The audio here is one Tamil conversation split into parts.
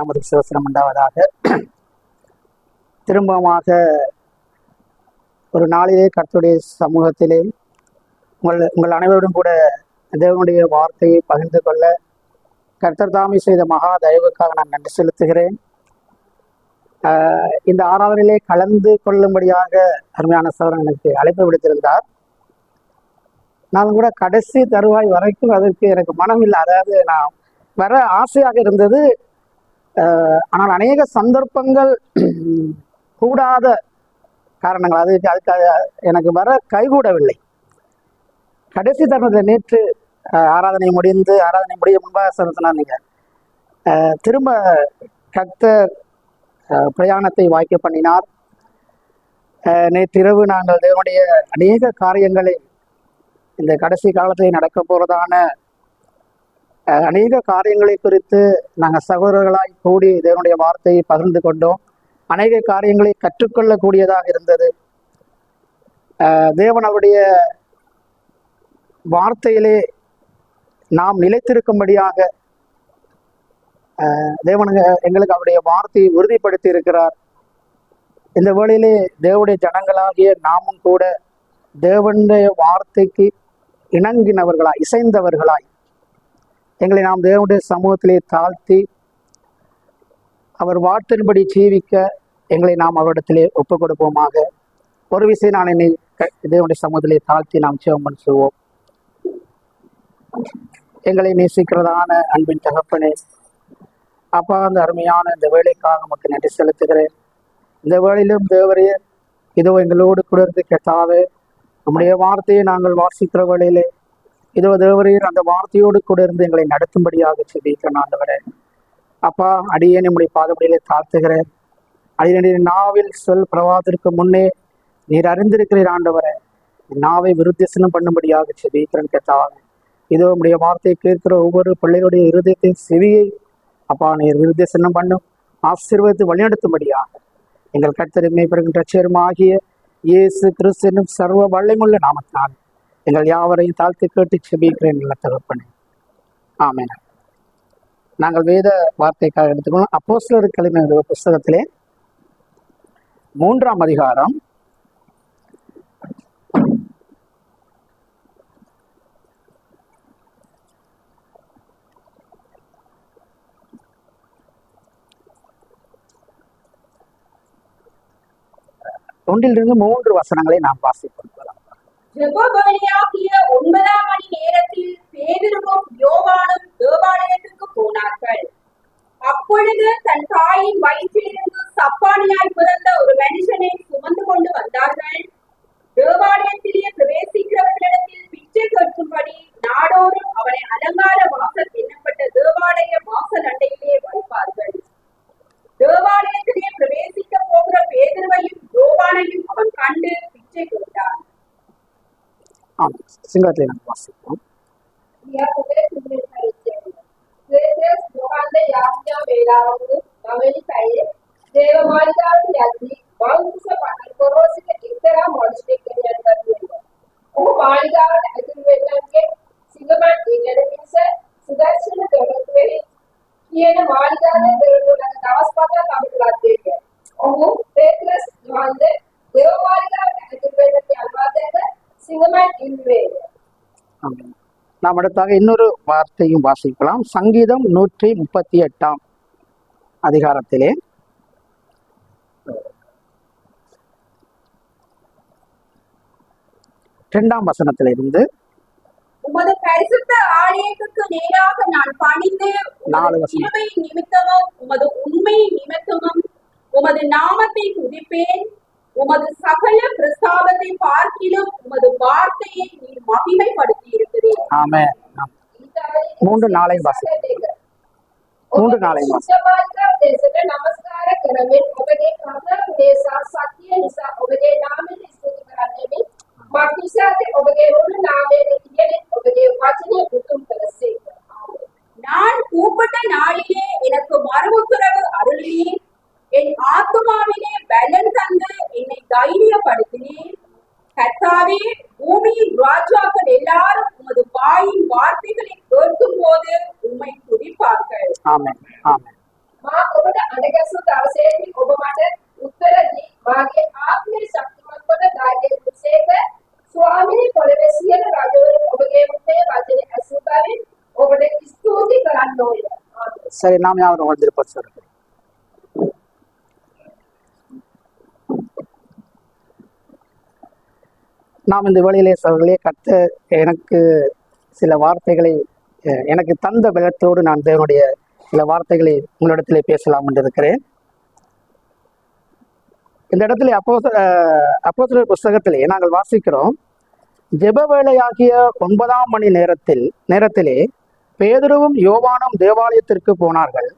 நமது சிவசனம் உண்டாவதாக. திரும்பமாக ஒரு நாளிலே கர்த்தருடைய சமூகத்திலே உங்கள் உங்கள் அனைவரும் கூட தேவனுடைய வார்த்தையை பகிர்ந்து கொள்ள கர்த்தர் தாமி செய்த மகா தயவுக்காக நான் நன்றி செலுத்துகிறேன். ஆஹ் இந்த ஆராதனையிலே கலந்து கொள்ளும்படியாக அருமையான சவரன் எனக்கு அழைப்பு விடுத்திருந்தார். நான் கூட கடைசி தருவாய் வரைக்கும் அதற்கு எனக்கு மனம் இல்லை அதாவது நான் வர ஆசையாக இருந்தது ஆனால் அநேக சந்தர்ப்பங்கள் கூடாத காரணங்கள். அது அதுக்கு எனக்கு வர கைகூடவில்லை. கடைசி தருணத்தில் நேற்று ஆராதனை முடிந்து ஆராதனை முடிய முன்பாக சொன்ன நீங்கள் திரும்ப கர்த்தர் பிரயாணத்தை வாய்க்க பண்ணினார். நேற்றிரவு நாங்கள் தேவனுடைய அநேக காரியங்களை இந்த கடைசி காலத்தில் நடக்க போகிறதான அநேக காரியங்களை குறித்து நாங்கள் சகோதரர்களாய் கூடி தேவனுடைய வார்த்தையை பகிர்ந்து கொண்டோம். அநேக காரியங்களை கற்றுக்கொள்ளக்கூடியதாக இருந்தது. தேவன் அவருடைய வார்த்தையிலே நாம் நிலைத்திருக்கும்படியாக அஹ், தேவன் எங்களுக்கு அவருடைய வார்த்தையை உறுதிப்படுத்தி இருக்கிறார் இந்த வேளையிலே தேவனுடைய ஜனங்களாகிய நாமும் கூட தேவனுடைய வார்த்தைக்கு இணங்கினவர்களாய் இசைந்தவர்களாய் எங்களை நாம் தேவனுடைய சமூகத்திலே தாழ்த்தி அவர் வார்த்தையின்படி ஜீவிக்க எங்களை நாம் அவரிடத்திலே ஒப்புக் கொடுப்போமாக ஒரு விஷயம் நான் என்னை தேவனுடைய சமூகத்திலே தாழ்த்தி நாம் சிவம்பன் செய்வோம் எங்களை நேசிக்கிறதான அன்பின் தகப்பனே அப்பா அந்த அருமையான இந்த வேலைக்காக நமக்கு நன்றி செலுத்துகிறேன். இந்த வேளையிலும் தேவரையே இதோ எங்களோடு குளிர்ந்து கேட்டாவே நம்முடைய வார்த்தையை நாங்கள் வாசிக்கிற வேளையிலே இதோ தேவரீர் அந்த வார்த்தையோடு கூட இருந்து எங்களை நடத்தும்படியாக செபிக்கிறேன் ஆண்டவரே அப்பா அடியே நம்முடைய பாதப்படியிலே தாழ்த்துகிற அடியனுடைய நாவில் சொல் பிரவாதத்திற்கு முன்னே நீர் அறிந்திருக்கிறீர் ஆண்டவரை. நாவை விருத்திசனம் பண்ணும்படியாக செபிக்கிறேன் கேட்டாவே இதோ உடைய வார்த்தையை கேட்கிற ஒவ்வொரு பிள்ளைகளுடைய இருதயத்தின் செவியை அப்பா நீர் விருத்திசனம் பண்ணும். ஆசீர்வதித்து வழிநடத்தும்படியாக எங்கள் கத்தரிமை பெறுகின்ற சேருமாகிய இயேசு கிறிஸ்து என்னும் சர்வ வல்லமுள்ள நாமத்தான் எங்கள் யாவரையும் தாழ்த்து கேட்டு செபிக்கிறேன் நல்ல தகப்பனே ஆமென். நாங்கள் வேத வார்த்தைக்காக எடுத்துக்கணும் அப்போ சிலர் கலைஞர் புஸ்தகத்திலே மூன்றாம் அதிகாரம். ஒன்றிலிருந்து மூன்று வசனங்களை நாம் வாசிப்போம். ஜெபபலியாகிய ஒன்பதாம் மணி நேரத்தில் பேதிருவும் யோவானும் தேவாலயத்துக்கு போனார்கள். அப்பொழுது தன் தாயின் வயிற்றிலிருந்து சப்பானியாய் பிறந்த ஒரு மனுஷனை சுமந்து கொண்டு வந்தார்கள். தேவாலயத்திலே பிரவேசிக்கிறவர்களிடத்தில் பிச்சை கேட்கும்படி நாடோறும் அவனை அலங்கார வாசல் என்னப்பட்ட தேவாலய வாசல் அண்டையிலே வைப்பார். Singatle bahsettim. ദേവമാളികാവിലാക്കി മാംസ പട്ടക്കോസിന്റെ ഇത്തരം മോഡിലേക്ക് ഞാൻ തരുന്നുണ്ട് ഓ മാളികാവിൽ അതിരുവെല്ലാമൊക്കെ സിംഗമാൻ ഇങ്ങനെ സുദർശന തൊഴിൽ ఈయన మాడిగానే దేవుడు నాకు నమస్కార కమిటీలు అధ్యక్ష ఓ పేత్రస్ అంటే దేవమాడిగా అధిపతి అల్వాదేగా நாம் அடுத்தாக இன்னொரு வார்த்தையும் வாசிக்கலாம். சங்கீதம் நூற்றி முப்பத்தி எட்டாம் அதிகாரத்திலே. இரண்டாம் வசனத்திலிருந்து உமது பரிசுத்த நேராக நான் பணிந்து நாலு நிமித்தமும் உமது உண்மை நிமித்தமும் உமது நாமத்தை துதிப்பேன். உமது சகல பிரசாதத்தை பார்க்கிலும் உமது வார்த்தையை நீர் மகிமைப்படுத்தி இருக்கிறீர் ஆமே மூன்று நாளை வாசி மூன்று நாளை வாசி நான் கூப்பிட்ட நாளிலே எனக்கு மறுபுறவு அருளினீர் என் ஆத்துமாவிலே பலன் தந்து என்னை தைரியப்படுத்தினீர் கர்த்தாவே பூமியின் ராஜாக்கள் எல்லாரும் உமது வாயின் வார்த்தைகளை கேட்கும் போது உம்மை துதிப்பார்கள் ஆமென் ஆமென் මා ඔබට අඩගැසු දවසේදී ඔබ මට උත්තර දී මාගේ ආත්මය ශක්තිමත් කොට දායක දුසේක ස්වාමීනි පොළවේ සියලු රජවරු ඔබගේ මුත්තේ වචනේ ඇසු බැවින් ඔබට ස්තුති කරන්න ඕනේ. ආමේන්. சரி நாம் யாவரும் வாழ்ந்திருப்போம் நாம் இந்த வேளையிலே சவர்களே கத்த எனக்கு சில வார்த்தைகளை எனக்கு தந்த பலத்தோடு நான் தேவனுடைய சில வார்த்தைகளை உங்களிடத்திலே பேசலாம் என்று இருக்கிறேன் இந்த இடத்துல அப்போ அப்போ புஸ்தகத்திலே நாங்கள் வாசிக்கிறோம். ஜெப வேலையாகிய ஒன்பதாம் மணி நேரத்தில் நேரத்திலே பேதுருவும் யோவானும் தேவாலயத்திற்கு போனார்கள்.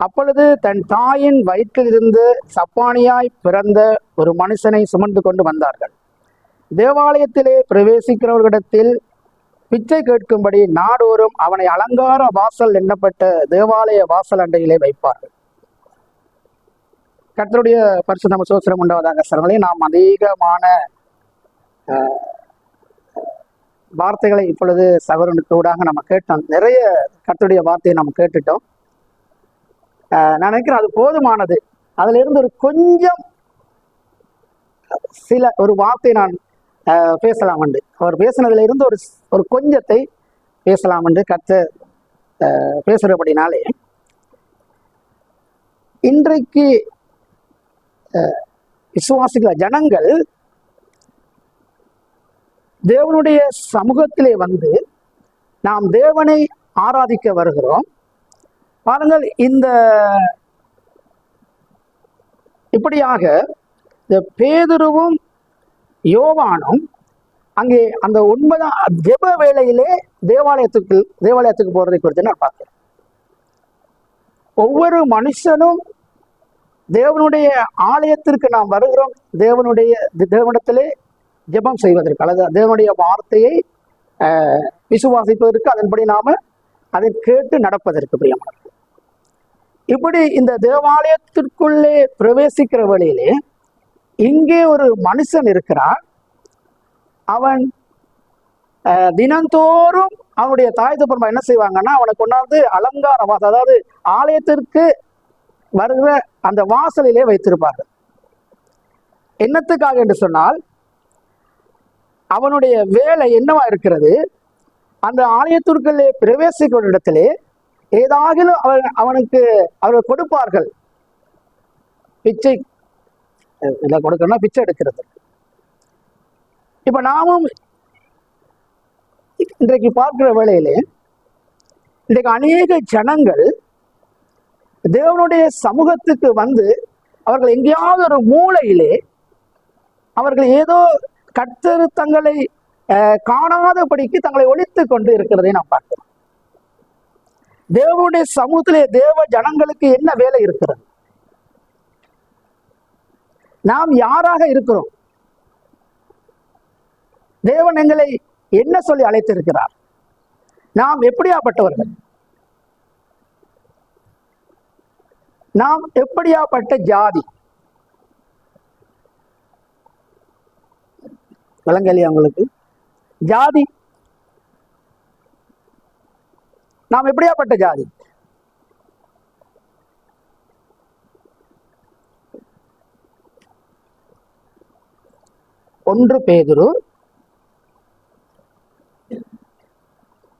அப்பொழுது தன் தாயின் வயிற்றிலிருந்து சப்பானியாய் பிறந்த ஒரு மனுஷனை சுமந்து கொண்டு வந்தார்கள். தேவாலயத்திலே பிரவேசிக்கிறவர்களிடத்தில் பிச்சை கேட்கும்படி நாடோறும் அவனை அலங்கார வாசல் எண்ணப்பட்ட தேவாலய வாசல் அண்டையிலே வைப்பார்கள். கர்த்தருடைய நம்ம சோசனம் உண்டாவதாக சரங்களே நாம் அதிகமான வார்த்தைகளை இப்பொழுது சகோதரனுக்கு ஊடாக நம்ம கேட்டோம். நிறைய கர்த்தருடைய வார்த்தையை நம்ம கேட்டுட்டோம். நான் நினைக்கிறேன் அது போதுமானது. அதுல இருந்து ஒரு கொஞ்சம் சில ஒரு வார்த்தை நான் பேசலாம் என்று அவர் பேசினதுல இருந்து ஒரு ஒரு கொஞ்சத்தை பேசலாம் என்று கத்த பேசுறபடினாலே இன்றைக்கு விசுவாசிகள விசுவாசிகள் ஜனங்கள் தேவனுடைய சமூகத்திலே வந்து நாம் தேவனை ஆராதிக்க வருகிறோம். பாருங்கள் இந்த இப்படியாக இந்த பேதுருவும் யோவானும் அங்கே அந்த ஒன்பதாம் ஜெப வேளையிலே தேவாலயத்துக்கு தேவாலயத்துக்கு போறதை குறித்து நான் பார்க்கிறேன். ஒவ்வொரு மனுஷனும் தேவனுடைய ஆலயத்திற்கு நாம் வருகிறோம். தேவனுடைய தேவனிடத்திலே ஜெபம் செய்வதற்கு அல்லது தேவனுடைய வார்த்தையை விசுவாசிப்பதற்கு அதன்படி நாம அதை கேட்டு நடப்பதற்கு பிரியமானது இப்படி இந்த தேவாலயத்திற்குள்ளே பிரவேசிக்கிற வழியிலே இங்கே ஒரு மனுஷன் இருக்கிறான். அவன் தினந்தோறும் அவனுடைய தாய் தப்பர்மா என்ன செய்வாங்கன்னா அவனை கொண்டாந்து அலங்கார வாசல் அதாவது ஆலயத்திற்கு வருகிற அந்த வாசலிலே வைத்திருப்பார்கள். என்னத்துக்காக என்று சொன்னால் அவனுடைய வேலை என்னவா இருக்கிறது? அந்த ஆலயத்திற்குள்ளே பிரவேசிக்கிற இடத்திலே ஏதாகிலும் அவன் அவனுக்கு அவர்கள் கொடுப்பார்கள். பிச்சை இதில் கொடுக்கணும்னா பிச்சை எடுக்கிறது. இப்ப நாமும் இன்றைக்கு பார்க்கிற வேளையிலே இன்றைக்கு அநேக ஜனங்கள் தேவனுடைய சமூகத்துக்கு வந்து அவர்கள் எங்கேயாவது ஒரு மூலையிலே அவர்கள் ஏதோ கர்த்தர் தங்களை காணாதபடிக்கு தங்களை ஒழித்துக் கொண்டு இருக்கிறதை நாம் பார்க்கிறோம். தேவனுடைய சமூகத்திலே தேவ ஜனங்களுக்கு என்ன வேலை இருக்கிறது? நாம் யாராக இருக்கிறோம்? தேவன் எங்களை என்ன சொல்லி அழைத்திருக்கிறார்? நாம் எப்படியாப்பட்டவர்கள்? நாம் எப்படியாப்பட்ட ஜாதி? விளங்கலையா உங்களுக்கு? ஜாதி. நாம் எப்படியாப்பட்ட ஜாதி? ஒன்று பேதுரு.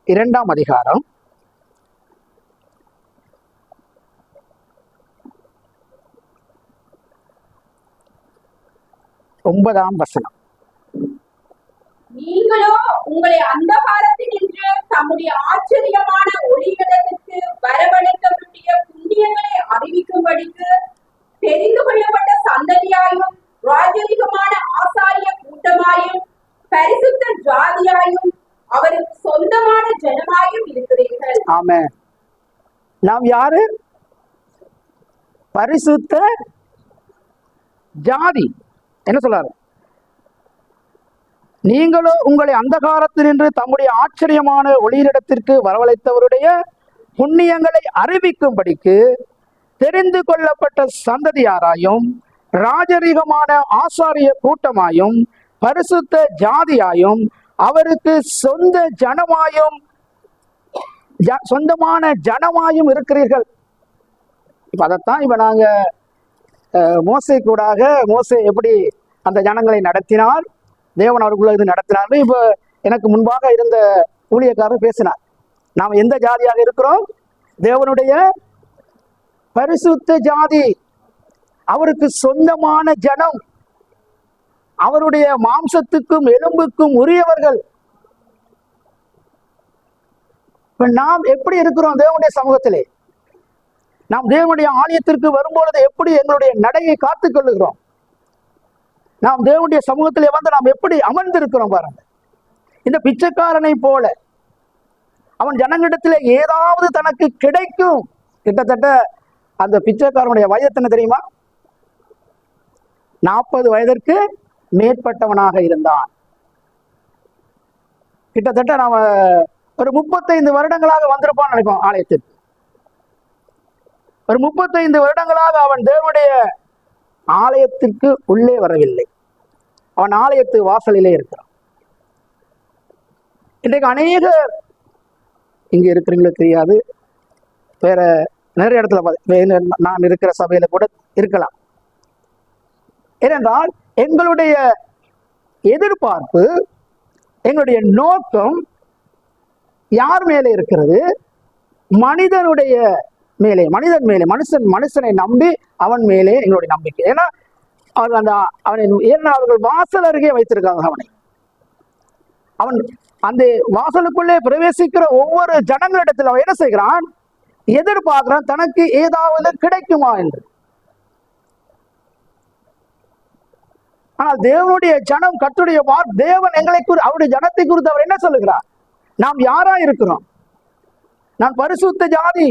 இரண்டாம் அதிகாரம். ஒன்பதாம் வசனம். நீங்களோ உங்களை அந்த காலத்தினின்று தம்முடைய ஆச்சரியமான ஒளியிடத்திற்கு வரவழைக்கக்கூடிய புண்ணியங்களை அறிவிக்கும்படிக்கு தெரிந்து கொள்ளப்பட்ட சந்ததியாயும் ராஜரிகமான ஆசாரிய கூட்டமாயும் பரிசுத்த ஜாதியாயும் அவருக்கு சொந்தமான ஜனமாயும் இருக்கிறீர்கள். ஆமே நாம் யாரு? பரிசுத்த ஜாதி. என்ன சொல்றாரு? நீங்களோ உங்களை அந்த அந்தகாரத்தினின்று தம்முடைய ஆச்சரியமான ஒளியிடத்திற்கு வரவழைத்தவருடைய புண்ணியங்களை அறிவிக்கும்படிக்கு தெரிந்து கொள்ளப்பட்ட சந்ததியாராயும் ராஜரிகமான ஆசாரிய கூட்டமாயும் பரிசுத்த ஜாதியாயும் அவருக்கு சொந்த ஜனமாயும் ஜ- சொந்தமான ஜனமாயும் இருக்கிறீர்கள். இப்ப அதைத்தான் இப்ப நாங்க மோசை கூடாக மோசை எப்படி அந்த ஜனங்களை நடத்தினார் தேவன் அவருக்குள்ள இது நடத்தினார். இப்ப எனக்கு முன்பாக இருந்த ஊழியக்காரர் பேசினார். நாம் எந்த ஜாதியாக இருக்கிறோம்? தேவனுடைய பரிசுத்த ஜாதி அவருக்கு சொந்தமான ஜனம். அவருடைய மாம்சத்துக்கும் எலும்புக்கும் உரியவர்கள். இப்ப நாம் எப்படி இருக்கிறோம் தேவனுடைய சமூகத்திலே? நாம் தேவனுடைய ஆலயத்திற்கு வரும்பொழுது எப்படி எங்களுடைய நடையை காத்துக் கொள்ளுகிறோம்? நாம் தேவனுடைய சமூகத்திலே வந்து நாம் எப்படி அமர்ந்திருக்கிறோம் பாருங்க. இந்த பிச்சைக்காரனை போல. அவன் ஜனங்களிடத்திலே ஏதாவது தனக்கு கிடைக்கும். கிட்டத்தட்ட அந்த பிச்சைக்காரனுடைய வயது என்ன தெரியுமா? நாற்பது வயதிற்கு மேற்பட்டவனாக இருந்தான். கிட்டத்தட்ட நாம ஒரு முப்பத்தைந்து வருடங்களாக வந்திருப்பான்னு நினைப்போம் ஆலயத்திற்கு. ஒரு முப்பத்தைந்து வருடங்களாக அவன் தேவனுடைய ஆலயத்திற்கு உள்ளே வரவில்லை. அவன் ஆலயத்து வாசலிலே இருக்கிறான். இன்றைக்கு அநேக இங்க இருக்கிறீங்களோ தெரியாது. வேற நிறைய இடத்துல நான் இருக்கிற சபையில கூட இருக்கலாம். ஏனென்றால் எங்களுடைய எதிர்பார்ப்பு எங்களுடைய நோக்கம் யார் மேலே இருக்கிறது? மனிதனுடைய மேலே மனிதன் மேலே மனுஷன் மனுஷனை நம்பி அவன் மேலே எங்களுடைய நம்பிக்கை. ஏன்னா அவன் அந்த அவனை ஏன்னா அவர்கள் வாசல் அருகே வைத்திருக்காங்க அவனை. அவன் அந்த வாசலுக்குள்ளே பிரவேசிக்கிற ஒவ்வொரு ஜனங்களிடத்தில் அவன் என்ன செய்கிறான்? எதிர்பார்க்கிறான் தனக்கு ஏதாவது கிடைக்குமா என்று. ஆனால் தேவனுடைய ஜனம் கத்துடைய வார் தேவன் எங்களை குறி அவருடைய ஜனத்தை குறித்து அவர் என்ன சொல்லுகிறார்? நாம் யாரா இருக்கிறோம்? நான் பரிசுத்த ஜாதி.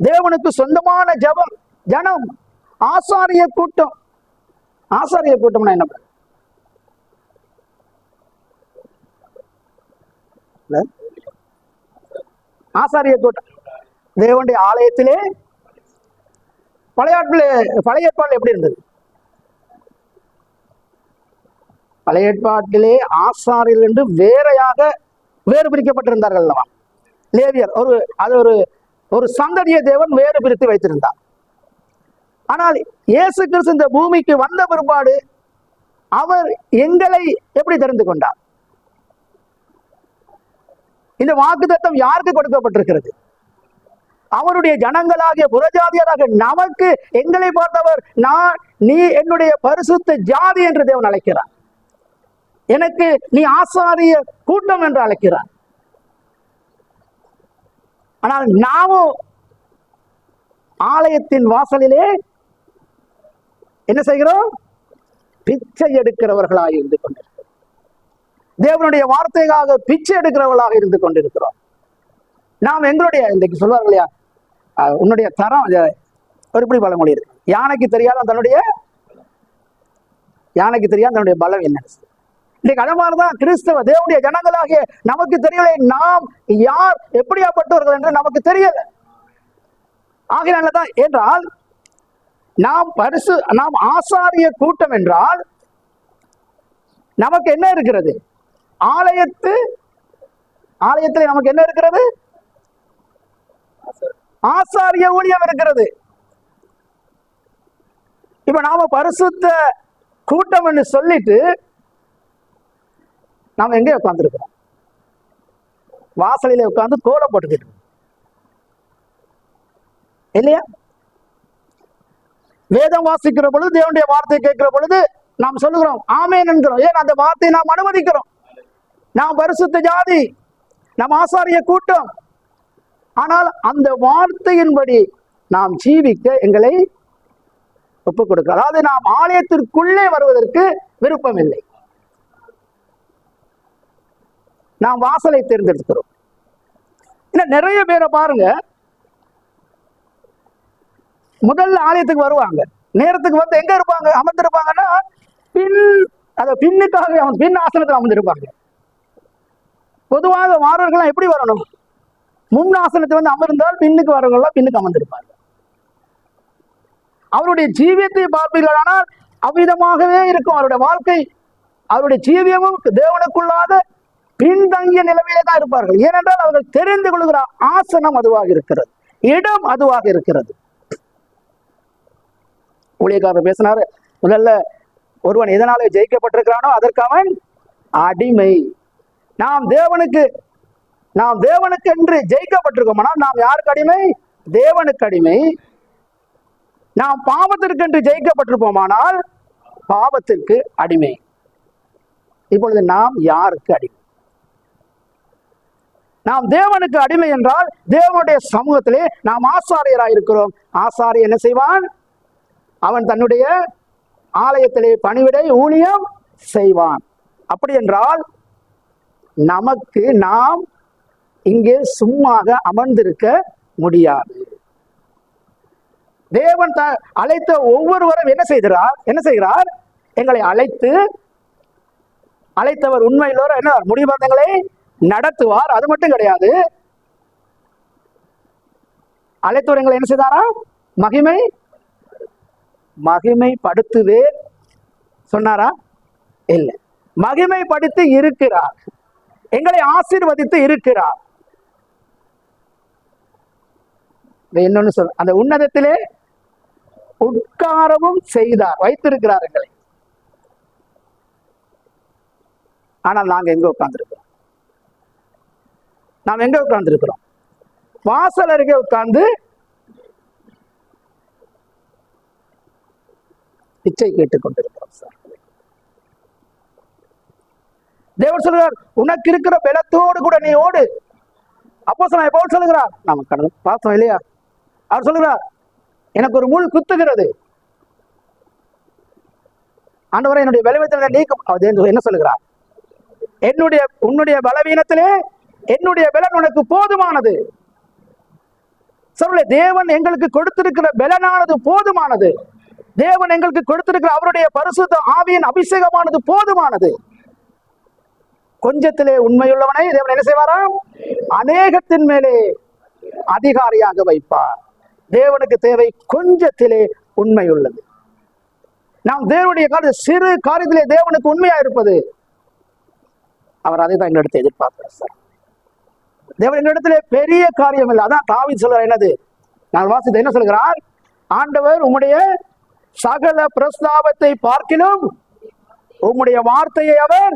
தேவனுக்கு சொந்தமான ஜபம் ஜனம் ஆசாரிய கூட்டம். ஆசாரிய கூட்டம்னா என்ன? ஆசாரிய கூட்டம். தேவனுடைய ஆலயத்திலே பழையாட்டில் பழைய ஏற்பாடு எப்படி இருந்தது? பழைய ஏற்பாட்டிலே ஆசாரியர்கள் என்று வேறையாக வேறு பிரிக்கப்பட்டிருந்தார்கள் அல்லவா? லேவியர் ஒரு அது ஒரு ஒரு சந்ததிய தேவன் வேறு பிரித்து வைத்திருந்தார். ஆனால் இயேசு கிறிஸ்து இந்த பூமிக்கு வந்த பிற்பாடு அவர் எங்களை எப்படி தெரிந்து கொண்டார்? இந்த வாக்குத்தத்தம் யாருக்கு கொடுக்கப்பட்டிருக்கிறது? அவருடைய ஜனங்களாகிய புறஜாதியராக நமக்கு எங்களை பார்த்தவர் நான் நீ என்னுடைய பரிசுத்த ஜாதி என்று தேவன் அழைக்கிறார். எனக்கு நீ ஆசாரிய கூட்டம் என்று அழைக்கிறார். ஆனால் நாமும் ஆலயத்தின் வாசலிலே என்ன செய்கிறோம்? பிச்சை எடுக்கிறவர்களாக இருந்து கொண்டிருக்கிறோம். தேவனுடைய வார்த்தைக்காக பிச்சை எடுக்கிறவர்களாக இருந்து கொண்டிருக்கிறோம். நாம் எங்களுடைய இன்றைக்கு சொல்வார்கள் இல்லையா? உன்னுடைய தரம் ஒரு இப்படி பழமொழி இருக்கு. யானைக்கு தெரியாத தன்னுடைய? யானைக்கு தெரியாத தன்னுடைய பலம் என்ன? இன்னைக்கு அதே மாதிரிதான் கிறிஸ்தவ தேவனுடைய ஜனங்களாகிய நமக்கு தெரியலை நாம் யார் எப்படியாப்பட்டவர்கள் என்று நமக்கு தெரியல ஆகையினாலதான் என்றால் நாம் பரிசு நாம் ஆசாரிய கூட்டம் என்றால் நமக்கு என்ன இருக்கிறது? ஆலயத்து ஆலயத்தில் நமக்கு என்ன இருக்கிறது? ஆசாரிய ஊழியம் இருக்கிறது. இப்ப நாம பரிசுத்த கூட்டம் என்று சொல்லிட்டு நாம எங்கே உட்காந்துருக்கிறோம் வாசலிலே உட்கார்ந்து கோலம் போட்டுக்கிட்டு இல்லையா? வேதம் வாசிக்கிற பொழுது தேவனுடைய வார்த்தை கேட்கிற பொழுது நாம் சொல்லுகிறோம் ஆமேன் என்கிறோம். ஏன் அந்த வார்த்தையை நாம் அனுமதிக்கிறோம்? நாம் பரிசுத்த ஜாதி நம் ஆசாரிய கூட்டம். ஆனால் அந்த வார்த்தையின்படி நாம் ஜீவிக்க எங்களை ஒப்புக் கொடுக்க. அதாவது நாம் ஆலயத்திற்குள்ளே வருவதற்கு விருப்பம் இல்லை நாம் வாசலை தேர்ந்தெடுக்கிறோம். இன்னும் நிறைய பேரை பாருங்க. முதல்ல ஆலயத்துக்கு வருவாங்க. நேரத்துக்கு வந்து எங்க இருப்பாங்க? அமர்ந்திருப்பாங்கன்னா பின் அத பின்னுக்காக அவன் பின் ஆசனத்தில் அமர்ந்திருப்பாங்க. பொதுவாக மாணவர்கள்லாம் எப்படி வரணும்? முன் ஆசனத்தை வந்து அமர்ந்தால் பின்னுக்கு வரவங்களாம் பின்னுக்கு அமர்ந்திருப்பாங்க. அவருடைய ஜீவியத்தை பார்ப்பீர்களானால் அவ்விதமாகவே இருக்கும். அவருடைய வாழ்க்கை அவருடைய ஜீவியமும் தேவனுக்குள்ளாத பின்தங்கிய நிலைமையிலே தான் இருப்பார்கள். ஏனென்றால் அவர்கள் தெரிந்து கொள்கிற ஆசனம் அதுவாக இருக்கிறது. இடம் அதுவாக இருக்கிறது. ஊழியக்காரர் பேசினாரு முதல்ல ஒருவன் எதனால ஜெயிக்கப்பட்டிருக்கிறானோ அதற்கு அவன் அடிமை. நாம் தேவனுக்கு நாம் தேவனுக்கு என்று ஜெயிக்கப்பட்டிருக்கோம்னா நாம் யாருக்கு அடிமை? தேவனுக்கு அடிமை. நாம் பாவத்திற்கு என்று ஜெயிக்கப்பட்டிருப்போமானால் பாவத்திற்கு அடிமை. இப்பொழுது நாம் யாருக்கு அடிமை? நாம் தேவனுக்கு அடிமை என்றால் தேவனுடைய சமூகத்திலே நாம் ஆசாரியராக இருக்கிறோம். ஆசாரி என்ன செய்வான்? அவன் தன்னுடைய ஆலயத்திலே பணிவிடை ஊழியம் செய்வான். அப்படி என்றால் நமக்கு நாம் இங்கே சும்மாக அமர்ந்திருக்க முடியாது. தேவன் த- அழைத்த ஒவ்வொருவரும் என்ன செய்கிறார்? என்ன செய்கிறார்? எங்களை அழைத்து அழைத்தவர் உண்மையிலோர என்ன முடிவந்தங்களை நடத்துவார். அது மட்டும் கிடையாது. அழைத்தவர் எங்களை என்ன செய்தாரா? மகிமை மகிமைப்படுத்துவே சொன்னாரா? இல்லை. மகிமைப்படுத்தி இருக்கிறார். எங்களை ஆசீர்வதித்து இருக்கிறார். இன்னொன்னு சொல் அந்த உன்னதத்திலே உட்காரவும் செய்தார். வைத்திருக்கிறார் எங்களை. ஆனால் நாங்க எங்க உட்கார்ந்துருக்கோம் நாம் எங்க உட்கார்ந்துருக்கிறோம்? வாசல் அருகே உட்கார்ந்து பிச்சை கேட்டுக் கொண்டிருக்கிறோம் சார். தேவர் சொல்கிறார் உனக்கு இருக்கிற பலத்தோடு கூட நீ ஓடு. அப்போ சொன்ன எப்போ சொல்லுகிறார் நாம கடந்து பார்த்தோம் இல்லையா? அவர் சொல்லுகிறார் எனக்கு ஒரு முள் குத்துகிறது. ஆண்டவரை என்னுடைய பலவீனத்தில் நீக்கம் என்ன சொல்லுகிறார்? என்னுடைய உன்னுடைய பலவீனத்திலே என்னுடைய பலன் உனக்கு போதுமானது. சொல்ல தேவன் எங்களுக்கு கொடுத்திருக்கிற பலனானது போதுமானது. தேவன் எங்களுக்கு கொடுத்திருக்கிற அவருடைய பரிசுத்த ஆவியின் அபிஷேகமானது போதுமானது. கொஞ்சத்திலே உண்மையுள்ளவனை தேவன் என்ன செய்வாராம் அநேகத்தின் மேலே அதிகாரியாக வைப்பார். தேவனுக்கு தேவை கொஞ்சத்திலே உண்மை உள்ளது நாம் தேவனுடைய கால சிறு காரியத்திலே தேவனுக்கு உண்மையா இருப்பது? அவர் அதை தான் எங்களிடத்தை எதிர்பார்க்கிறார் சார். தேவன் என்னிடத்துல பெரிய காரியம் இல்லை அதான் தாவி சொல்ற என்னது? நான் வாசித்த என்ன சொல்கிறார்? ஆண்டவர் உம்முடைய சகல பிரஸ்தாபத்தை பார்க்கிலும் உம்முடைய வார்த்தையை அவர்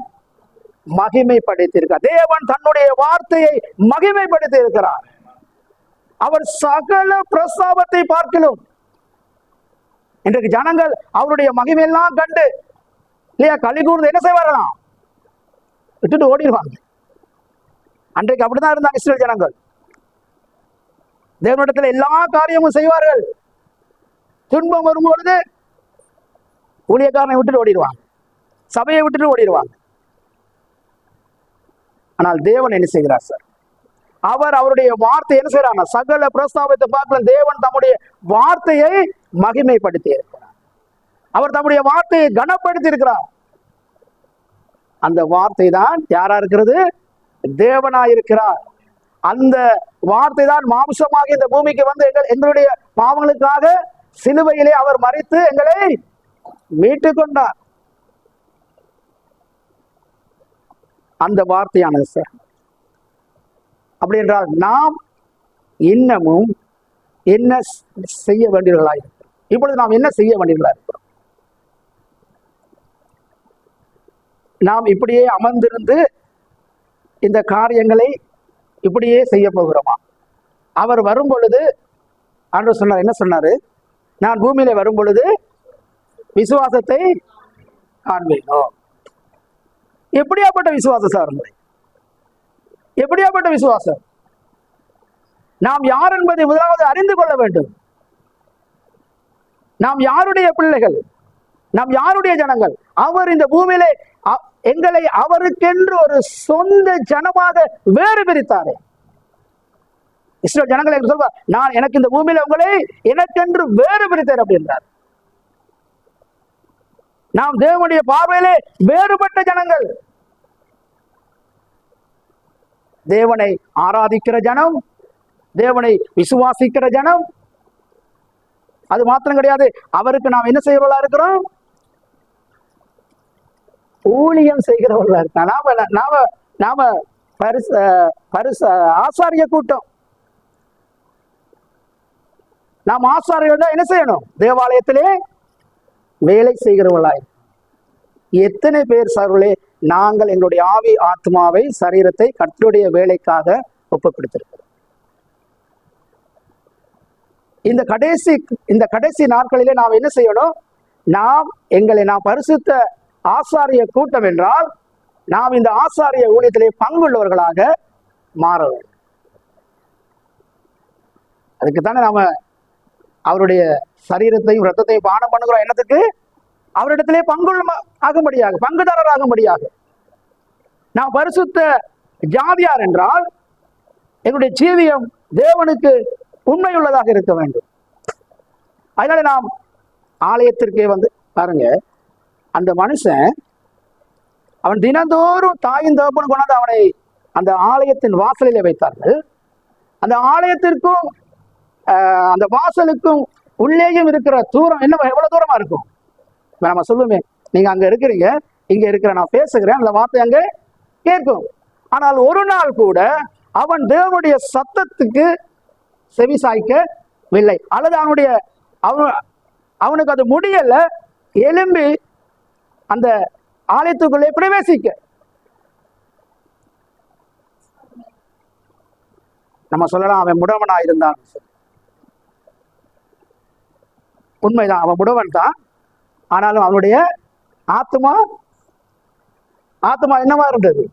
மகிமைப்படுத்தியிருக்கார் தேவன் தன்னுடைய வார்த்தையை மகிமைப்படுத்தி இருக்கிறார் அவர் சகல பிரஸ்தாபத்தை பார்க்கலும். இன்றைக்கு ஜனங்கள் அவருடைய மகிமையெல்லாம் கண்டு இல்லையா கலிகூர்ந்து என்ன செய்வார்களாம்? விட்டுட்டு ஓடிடுவாங்க. அன்றைக்கு அப்படிதான் இருந்தாங்க இஸ்ரேல் ஜனங்கள். தேவனிடத்தில் எல்லா காரியமும் செய்வார்கள். துன்பம் வரும்பொழுது ஊழியக்காரனை விட்டுட்டு ஓடிடுவாங்க சபையை விட்டுட்டு ஓடிடுவாங்க ஆனால் தேவன் என்ன செய்கிறார் சார்? அவர் அவருடைய வார்த்தை என்ன செய்யறாங்க சகல பிரஸ்தாபத்தை பார்க்கலாம் தேவன் தம்முடைய வார்த்தையை மகிமைப்படுத்தி இருக்கிறார். அவர் தம்முடைய வார்த்தையை கனப்படுத்தி இருக்கிறார். அந்த வார்த்தை தான் யாரா இருக்கிறது? தேவனா இருக்கிறார் அந்த வார்த்தை தான் மாம்சமாக இந்த பூமிக்கு வந்து எங்கள் எங்களுடைய பாவங்களுக்காக சிலுவையிலே அவர் மறித்து எங்களை மீட்டு கொண்டார் அந்த வார்த்தையானது சார். அப்படி என்றால் நாம் இன்னமும் என்ன செய்ய வேண்டியவர்களாக இருக்கிறோம் இப்பொழுது நாம் என்ன செய்ய வேண்டியவர்களாக இருக்கிறோம் நாம் இப்படியே அமர்ந்திருந்து இந்த காரியங்களை இப்படியே செய்ய போகிறோமா? அவர் வரும் பொழுது சொன்னார் என்ன சொன்னாரு? நான் பூமியில வரும் பொழுது விசுவாசத்தை காண்பேனோ? எப்படியாப்பட்ட விசுவாசம் சார் எப்படியாப்பட்ட விசுவாசம்? நாம் யார் என்பதை முதலாவது அறிந்து கொள்ள வேண்டும். நாம் யாருடைய பிள்ளைகள்? நாம் யாருடைய ஜனங்கள்? அவர் இந்த பூமியிலே எங்களை அவருக்கென்று ஒரு சொந்த ஜனமாக வேறு பிரித்தாரே. இஸ்ரோ ஜனங்களை சொல்வார் நான் எனக்கு இந்த பூமியில உங்களை எனக்கென்று வேறு பிரித்தேன் அப்படின்றார். நாம் தேவனுடைய பார்வையிலே வேறுபட்ட ஜனங்கள். தேவனை ஆராதிக்கிற ஜனம் தேவனை விசுவாசிக்கிற ஜனம். அது மாத்திரம் கிடையாது அவருக்கு நாம் என்ன செய்கிறவர்களா இருக்கிறோம்? ஊழியம் செய்கிறவர்களா இருக்கான் நாம நாம நாம பரிச பரிச ஆசாரிய கூட்டம். நாம் ஆசாரியர்கள் தான் என்ன செய்யணும்? தேவாலயத்திலே வேலை செய்கிறவர்களாய். எத்தனை பேர் சார்களே நாங்கள் எங்களுடைய ஆவி ஆத்மாவை சரீரத்தை கர்த்தருடைய வேலைக்காக ஒப்புப்படுத்திருக்கிறோம் இந்த கடைசி இந்த கடைசி நாட்களிலே நாம் என்ன செய்யணும்? நாம் எங்களை நாம் பரிசுத்த ஆசாரிய கூட்டம் என்றால் நாம் இந்த ஆசாரிய ஊழியத்திலே பங்குள்ளவர்களாக மாற வேண்டும். அதுக்குத்தானே நாம அவருடைய சரீரத்தையும் ரத்தத்தையும் பானம் பண்ணுகிறோம். என்னத்துக்கு? அவரிடத்திலே பங்குள்ள ஆகும்படியாக பங்குதாரர் ஆகும்படியாக நாம் பரிசுத்த ஜாதியார் என்றால் எங்களுடைய ஜீவியம் தேவனுக்கு உண்மையுள்ளதாக இருக்க வேண்டும். அதனால நாம் ஆலயத்திற்கே வந்து பாருங்க அந்த மனுஷன் அவன் தினந்தோறும் தாயின் தகப்பனும் கொண்டாந்து அவனை அந்த ஆலயத்தின் வாசலிலே வைத்தார்கள். அந்த ஆலயத்திற்கும் அந்த வாசலுக்கும் உள்ளேயும் இருக்கிற தூரம் என்ன எவ்வளவு தூரமா இருக்கும்? நம்ம சொல்லுமே நீங்க அங்க இருக்கிறீங்க இங்க இருக்கிற நான் பேசுகிறேன் அந்த வார்த்தை அங்க கேட்கும். ஆனால் ஒரு நாள் கூட அவன் தேவனுடைய சத்தத்துக்கு செவி சாய்க்கவில்லை அல்லது அவனுடைய அவன் அவனுக்கு அது முடியல. எலும்பி அந்த ஆலயத்துக்குள்ளே பிரவேசிக்க. நம்ம சொல்லலாம் அவன் முடவனா இருந்தான். உண்மைதான் அவன் முடவன் தான். ஆனாலும் அவனுடைய ஆத்மா ஆத்மா என்னவா இருந்தது?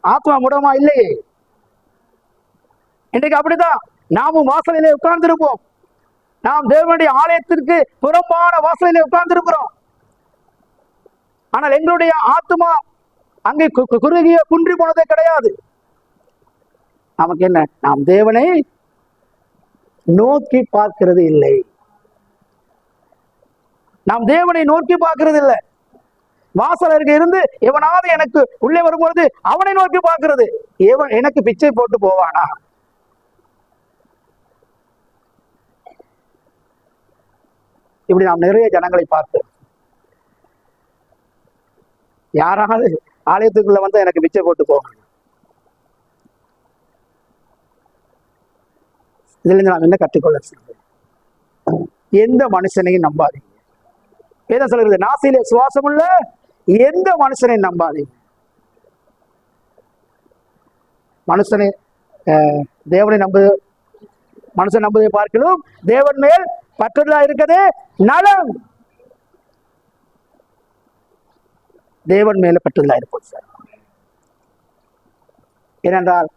ஆத்மா முடமா இல்லையே. இன்றைக்கு அப்படிதான். நாமும் வாசலிலே உட்கார்ந்திருப்போம். நாம் தேவனுடைய ஆலயத்திற்கு புறம்பான வாசலிலே உட்கார்ந்திருக்கிறோம். ஆனால் எங்களுடைய ஆத்மா அங்கே கு- கு- குறுகிய குன்றி போனதே கிடையாது. நமக்கு என்ன நாம் தேவனை நோக்கி பார்க்கிறது இல்லை. நாம் தேவனை நோக்கி பார்க்கிறது இல்லை. வாசல் அருகே இருந்து எவனாவது எனக்கு உள்ளே வரும்பொழுது அவனை நோக்கி பார்க்கிறது. எவன் எனக்கு பிச்சை போட்டு போவானா? இப்படி நாம் நிறைய ஜனங்களை பார்த்து யாராவது ஆலயத்துக்குள்ள வந்து எனக்கு பிச்சை போட்டு போகணும் இதுல இருந்து நாம் என்ன கற்றுக்கொள்ள எந்த மனுஷனையும் நம்பாதீங்க. என்ன சொல்கிறது நாசியிலே சுவாசம் உள்ள எந்த மனுஷனையும் நம்பாதீங்க. மனுஷனை அஹ், தேவனை நம்பு மனுஷன் நம்புவதை பார்க்கலும் தேவன் மேல் பற்றுதலா இருக்கதே நலம். தேவன் மேலே பற்றுதலா இருப்போம் சார். ஏனென்றால்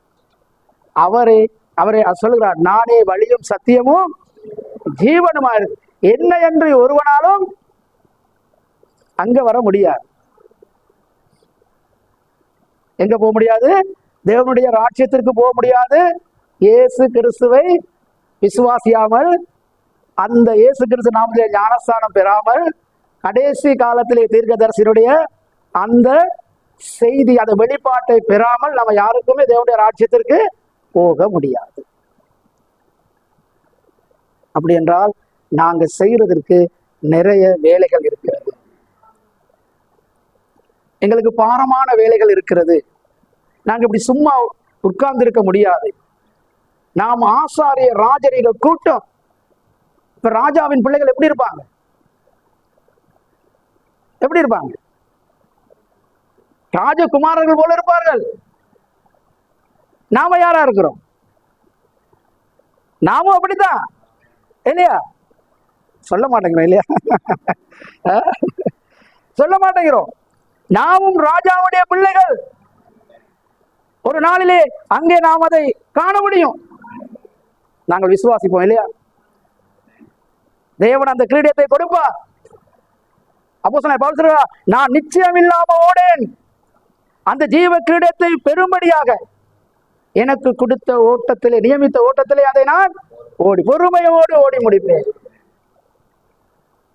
அவரை அவரை சொல்லுகிறார் நானே வழியும் சத்தியமும் ஜீவனுமா என்ன என்று ஒருவனாலும் அங்க வர முடியாது. எங்க போக முடியாது? தேவனுடைய ராஜ்யத்திற்கு போக முடியாது. இயேசு கிறிஸ்துவை விசுவாசியாமல் அந்த இயேசு கிறிஸ்து நாமத்திலே ஞானஸ்தானம் பெறாமல் கடைசி காலத்திலே தீர்க்கதரிசியினுடைய அந்த செய்தி அந்த வெளிப்பாட்டை பெறாமல் நம்ம யாருக்குமே தேவனுடைய ராஜ்யத்திற்கு போக முடியாது. அப்படி என்றால் நாங்க செய்யறதற்கு நிறைய வேலைகள் இருக்கிறது. எங்களுக்கு பாரமான வேலைகள் இருக்கிறது. நாங்க இப்படி சும்மா உட்கார்ந்து இருக்க முடியாது. நாம் ஆசாரிய ராஜரீக கூட்டம். இப்ப ராஜாவின் பிள்ளைகள் எப்படி இருப்பாங்க? எப்படி இருப்பாங்க? ராஜகுமாரர்கள் போல இருப்பார்கள். நாம யாரா இருக்கிறோம்? நாமும் அப்படித்தான் இல்லையா? சொல்ல மாட்டேங்கிறோம் இல்லையா? சொல்ல மாட்டேங்கிறோம். நாமும் ராஜாவுடைய பிள்ளைகள். ஒரு நாளிலே அங்கே நாம் அதை காண முடியும். நாங்கள் விசுவாசிப்போம் இல்லையா? தேவன் அந்த கிரீடத்தை கொடுப்பார். அப்போ சொன்ன நான் நிச்சயம் இல்லாம ஓடேன். அந்த ஜீவ கிரீடத்தை பெரும்படியாக எனக்கு கொடுத்த ஓட்டத்திலே நியமித்த ஓட்டத்திலே அதை நான் ஓடி பொறுமையோடு ஓடி முடிப்பேன்.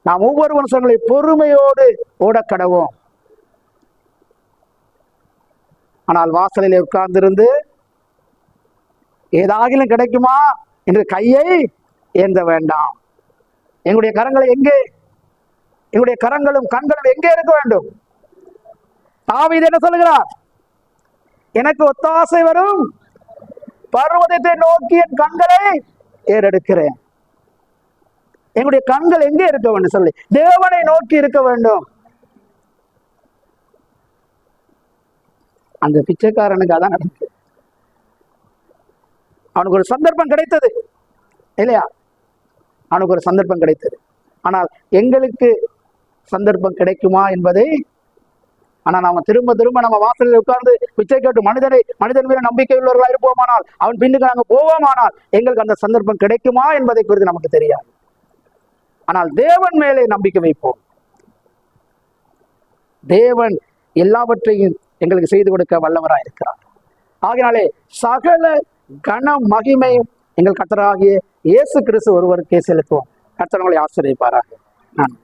நாம் ஒவ்வொரு மனுஷங்களை பொறுமையோடு ஓடக்கடவோம் ஆனால் வாசலில் உட்கார்ந்திருந்து ஏதாகிலும் கிடைக்குமா என்று கையை ஏந்த வேண்டாம். எங்களுடைய கரங்களை எங்கே? எங்களுடைய கரங்களும் கண்களும் எங்கே இருக்க வேண்டும்? தாவீது என்ன சொல்லுகிறார்? எனக்கு ஒத்தாசை வரும். பர்வதத்தை நோக்கி என் கண்களை ஏறெடுக்கிறேன். எங்களுடைய கண்கள் எங்கே இருக்க வேண்டும் சொல்லி. தேவனை நோக்கி இருக்க வேண்டும். அந்த பிச்சைக்காரனுக்கு அதான் நடக்கு. அவனுக்கு ஒரு சந்தர்ப்பம் கிடைத்தது. இல்லையா? அவனுக்கு ஒரு சந்தர்ப்பம் கிடைத்தது. ஆனால் எங்களுக்கு சந்தர்ப்பம் கிடைக்குமா என்பதை ஆனா நாம திரும்ப திரும்ப நம்ம வாசலில் உட்கார்ந்து பிச்சை கேட்டு மனிதனை மனிதன் மீது நம்பிக்கை உள்ளவர்களா இருப்போமானால் அவன் பின்னுக்கு நாங்கள் போவோமானால் எங்களுக்கு அந்த சந்தர்ப்பம் கிடைக்குமா என்பதை குறித்து நமக்கு தெரியாது. ஆனால் தேவன் மேலே நம்பிக்கை வைப்போம். தேவன் எல்லாவற்றையும் எங்களுக்கு செய்து கொடுக்க வல்லவராய் இருக்கிறார். ஆகினாலே சகல கன மகிமையும் எங்கள் கத்தராகிய இயேசு கிறிஸ்து ஒருவருக்கே செலுத்துவோம். கத்தனங்களை ஆசிரியப்பாராக நான்